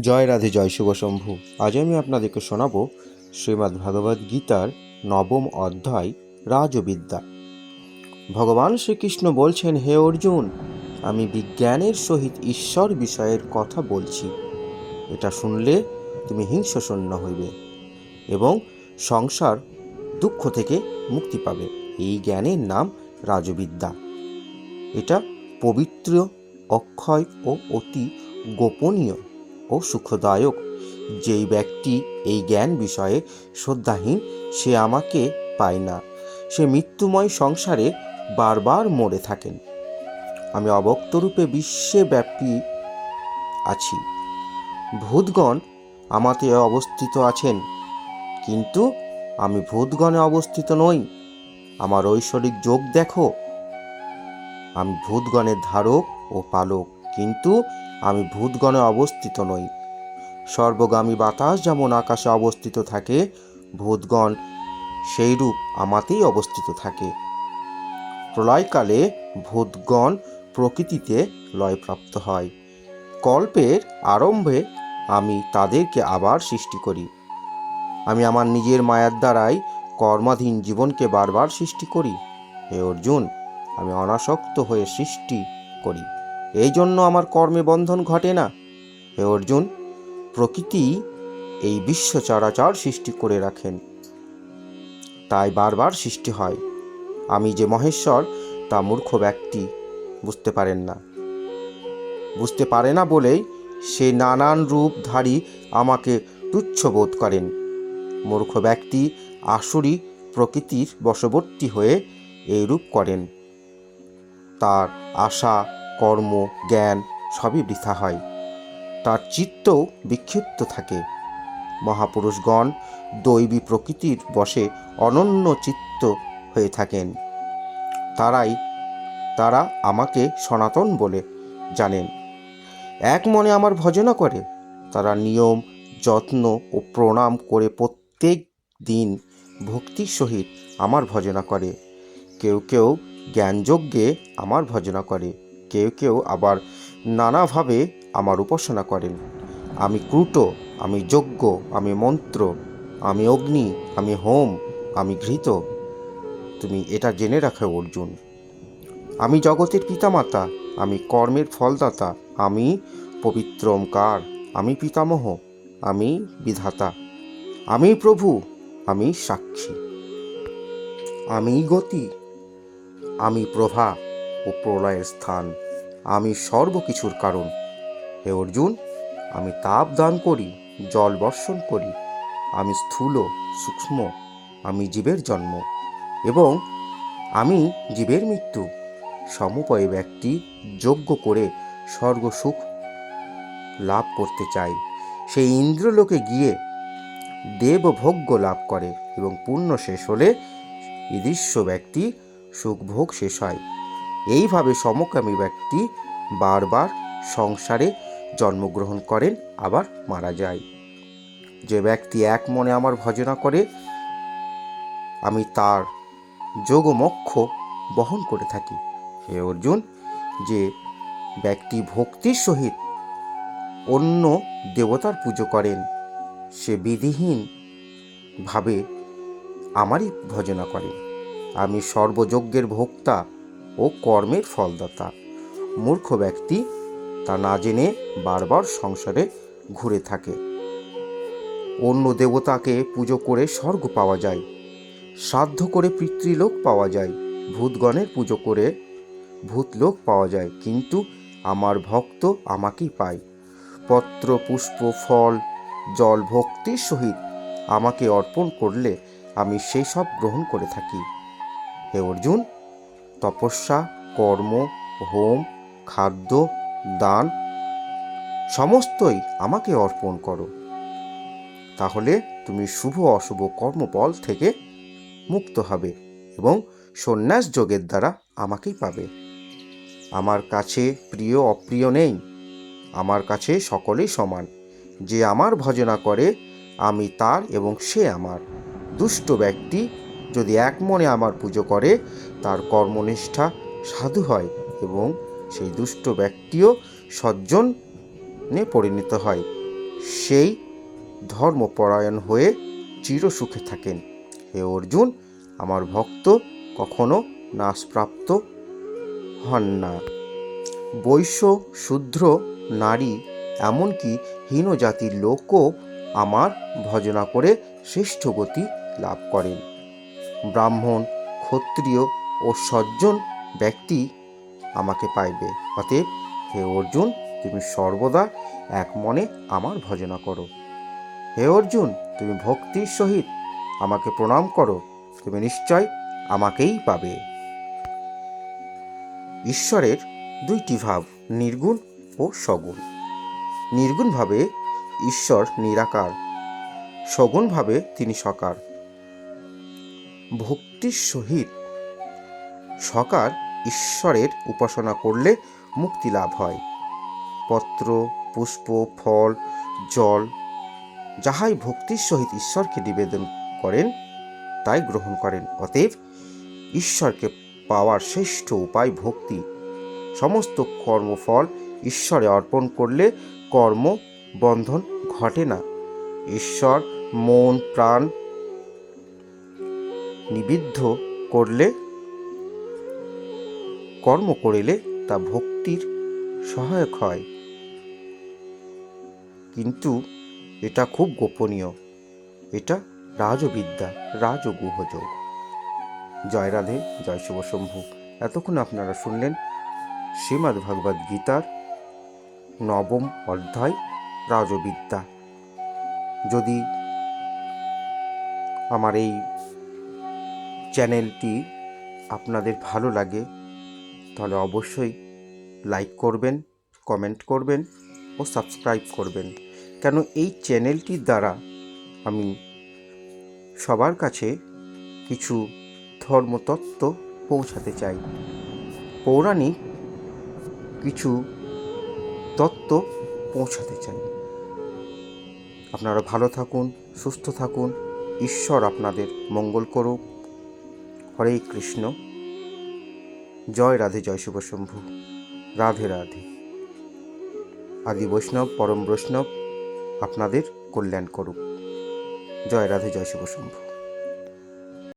জয় রাধে, জয় শুভ শম্ভু। আজ আমি আপনাদেরকে শোনাব শ্রীমদ্ ভগবদ গীতার নবম অধ্যায়, রাজবিদ্যা। ভগবান শ্রীকৃষ্ণ বলছেন, হে অর্জুন, আমি বিজ্ঞানের সহিত ঈশ্বর বিষয়ের কথা বলছি। এটা শুনলে তুমি হিংসশূন্য হইবে এবং সংসার দুঃখ থেকে মুক্তি পাবে। এই জ্ঞানের নাম রাজবিদ্যা। এটা পবিত্র, অক্ষয় ও অতি গোপনীয়। ও সুখদায়ক। যেই ব্যক্তি এই জ্ঞান বিষয়ে শ্রদ্ধাহীন, সে আমাকে পায় না। সে মৃত্যুময় সংসারে বারবার মরে থাকেন। আমি অবক্তরূপে বিশ্বে ব্যাপী আছি। ভূতগণ আমাতে অবস্থিত আছেন, কিন্তু আমি ভূতগণে অবস্থিত নই। আমার ঐশ্বরিক যোগ দেখো। আমি ভূতগণের ধারক ও পালক, কিন্তু আমি ভূতগণে অবস্থিত নই। সর্বগামী বাতাস যেমন আকাশে অবস্থিত থাকে, ভূতগণ সেইরূপ আমাতেই অবস্থিত থাকে। প্রলয়কালে ভূতগণ প্রকৃতিতে লয়প্রাপ্ত হয়। কল্পের আরম্ভে আমি তাদেরকে আবার সৃষ্টি করি। আমি আমার নিজের মায়ার দ্বারাই কর্মাধীন জীবনকে বারবার সৃষ্টি করি। হে অর্জুন, আমি অনাসক্ত হয়ে সৃষ্টি করি। এই জন্য আমার কর্মে বন্ধন ঘটে না। হে অর্জুন, প্রকৃতি এই বিশ্ব চরাচর সৃষ্টি করে রাখেন। তাই বারবার সৃষ্টি হয়। আমি যে মহেশ্বর, তা মূর্খ ব্যক্তি বুঝতে পারেন না। বুঝতে পারে না বলেই সে নানান রূপধারী আমাকে তুচ্ছ বোধ করেন। মূর্খ ব্যক্তি আসুরি প্রকৃতির বশবর্তী হয়ে এই রূপ করেন। তার আশা কর্ম, জ্ঞান সবই বৃথা হয়। তার চিত্তও বিক্ষিপ্ত থাকে। মহাপুরুষগণ দৈবী প্রকৃতির বশে অনন্য চিত্ত হয়ে থাকেন। তারাই, তারা আমাকে সনাতন বলে জানেন। এক মনে আমার ভজনা করে। তারা নিয়ম, যত্ন ও প্রণাম করে প্রত্যেক দিন ভক্তির সহিত আমার ভজনা করে। কেউ কেউ জ্ঞানযজ্ঞে আমার ভজনা করে। কেউ কেউ আবার নানাভাবে আমার উপাসনা করেন। আমি ক্রুট, আমি যজ্ঞ, আমি মন্ত্র, আমি অগ্নি, আমি হোম, আমি ঘৃত। তুমি এটা জেনে রাখো, অর্জুন। আমি জগতের পিতামাতা, আমি কর্মের ফলদাতা, আমি পবিত্র ওমকার আমি পিতামহ, আমি বিধাতা, আমি প্রভু, আমি সাক্ষী। আমি গতি, আমি প্রভা ও প্রলয়ের স্থান। আমি সর্বকিছুর কারণ। হে অর্জুন, আমি তাপ দান করি, জল বর্ষণ করি। আমি স্থূল, সূক্ষ্ম, আমি জীবের জন্ম। এবং আমি জীবের মৃত্যু। সমুপয় ব্যক্তি যোগ্য করে স্বর্গ সুখ লাভ করতে চায়। সেই ইন্দ্রলোকে গিয়ে দেবভোগ্য লাভ করে এবং পুণ্য শেষ হলে ঈদৃশ্য ব্যক্তি সুখভোগ শেষ হয়। এইভাবে সমকামী ব্যক্তি বারবার সংসারে জন্মগ্রহণ করেন, আবার মারা যায়। যে ব্যক্তি এক মনে আমার ভজনা করে, আমি তার যোগমক্ষ বহন করে থাকি। হে অর্জুন, যে ব্যক্তি ভক্তির সহিত অন্য দেবতার পুজো করেন, সে বিধিহীন ভাবে আমারই ভজনা করে আমি সর্বযজ্ঞের ভোক্তা ও কর্মের ফলদাতা। মূর্খ ব্যক্তি তা না জেনে বারবার সংসারে ঘুরে থাকে। অন্য দেবতাকে পুজো করে স্বর্গ পাওয়া যায় শ্রাদ্ধ করে পিতৃলোক পাওয়া যায়, ভূতগণের পুজো করে ভূতলোক পাওয়া যায়, কিন্তু আমার ভক্ত আমাকেই পায়। পত্র, পুষ্প, ফল, জল ভক্তির সহিত আমাকে অর্পণ করলে আমি সেই সব গ্রহণ করে থাকি। হে অর্জুন তপস্যা, কর্ম, হোম, খাদ্য, দান, সমস্তই আমাকে অর্পণ করো। তাহলে তুমি শুভ অশুভ কর্মফল থেকে মুক্ত হবে এবং সন্ন্যাস যোগের দ্বারা আমাকেই পাবে। আমার কাছে প্রিয় অপ্রিয় নেই, আমার কাছে সকলেই সমান। যে আমার ভজনা করে, আমি তার এবং সে আমার। দুষ্ট ব্যক্তি যদি এক মনে আমার পুজো করে তার কর্মনিষ্ঠা সাধু হয় এবং সেই দুষ্ট ব্যক্তিও সজ্জনে পরিণত হয়। সেই ধর্মপরায়ণ হয়ে চিরসুখে থাকেন। হে অর্জুন, আমার ভক্ত কখনো নাশপ্রাপ্ত হন না। বৈশ্য শূদ্র নারী, এমনকি হীন জাতির লোকও আমার ভজনা করে শ্রেষ্ঠ গতি লাভ করেন। ব্রাহ্মণ, ক্ষত্রিয় ও সজ্জন ব্যক্তি আমাকে পাইবে। অতএব হে অর্জুন, তুমি সর্বদা এক মনে আমার ভজনা করো। হে অর্জুন, তুমি ভক্তির সহিত আমাকে প্রণাম করো। তুমি নিশ্চয় আমাকেই পাবে। ঈশ্বরের দুইটি ভাব, নির্গুণ ও সগুণ। নির্গুণভাবে ঈশ্বর নিরাকার, সগুণভাবে তিনি সকার। ভক্তির সহিত সকার ঈশ্বরের উপাসনা করলে মুক্তি লাভ হয়। পত্র, পুষ্প, ফল, জল, যাহাই ভক্তির সহিত ঈশ্বরকে নিবেদন করেন, তাই গ্রহণ করেন। অতএব ঈশ্বরকে পাওয়ার শ্রেষ্ঠ উপায় ভক্তি। সমস্ত কর্মফল ঈশ্বরে অর্পণ করলে কর্ম বন্ধন ঘটে না। ঈশ্বর মন, প্রাণ নিবিদ্ধ করলে কর্ম করিলে তা ভক্তির সহায়ক হয়। কিন্তু এটা খুব গোপনীয়। এটা রাজবিদ্যা, রাজগুহযোগ। জয় রাধে, জয় শুভ শম্ভু। এতক্ষণ আপনারা শুনলেন শ্রীমদ্ ভগবদ গীতার নবম অধ্যায়, রাজবিদ্যা। যদি আমার এই চ্যানেলটি আপনাদের ভালো লাগে তাহলে অবশ্যই লাইক করবেন কমেন্ট করবেন ও সাবস্ক্রাইব করবেন। কেন এই চ্যানেলটির দ্বারা আমি সবার কাছে কিছু ধর্মতত্ত্ব পৌঁছাতে চাই। পৌরাণিক কিছু তত্ত্ব পৌঁছাতে চাই। আপনারা ভালো থাকুন, সুস্থ থাকুন, ঈশ্বর আপনাদের মঙ্গল করুক। হরে কৃষ্ণ। জয় রাধে, জয় শুভ শম্ভু। রাধে রাধে। আদি বৈষ্ণব, পরম বৈষ্ণব, আপনাদের কল্যাণ করুক। জয় রাধে, জয় শুভ শম্ভু।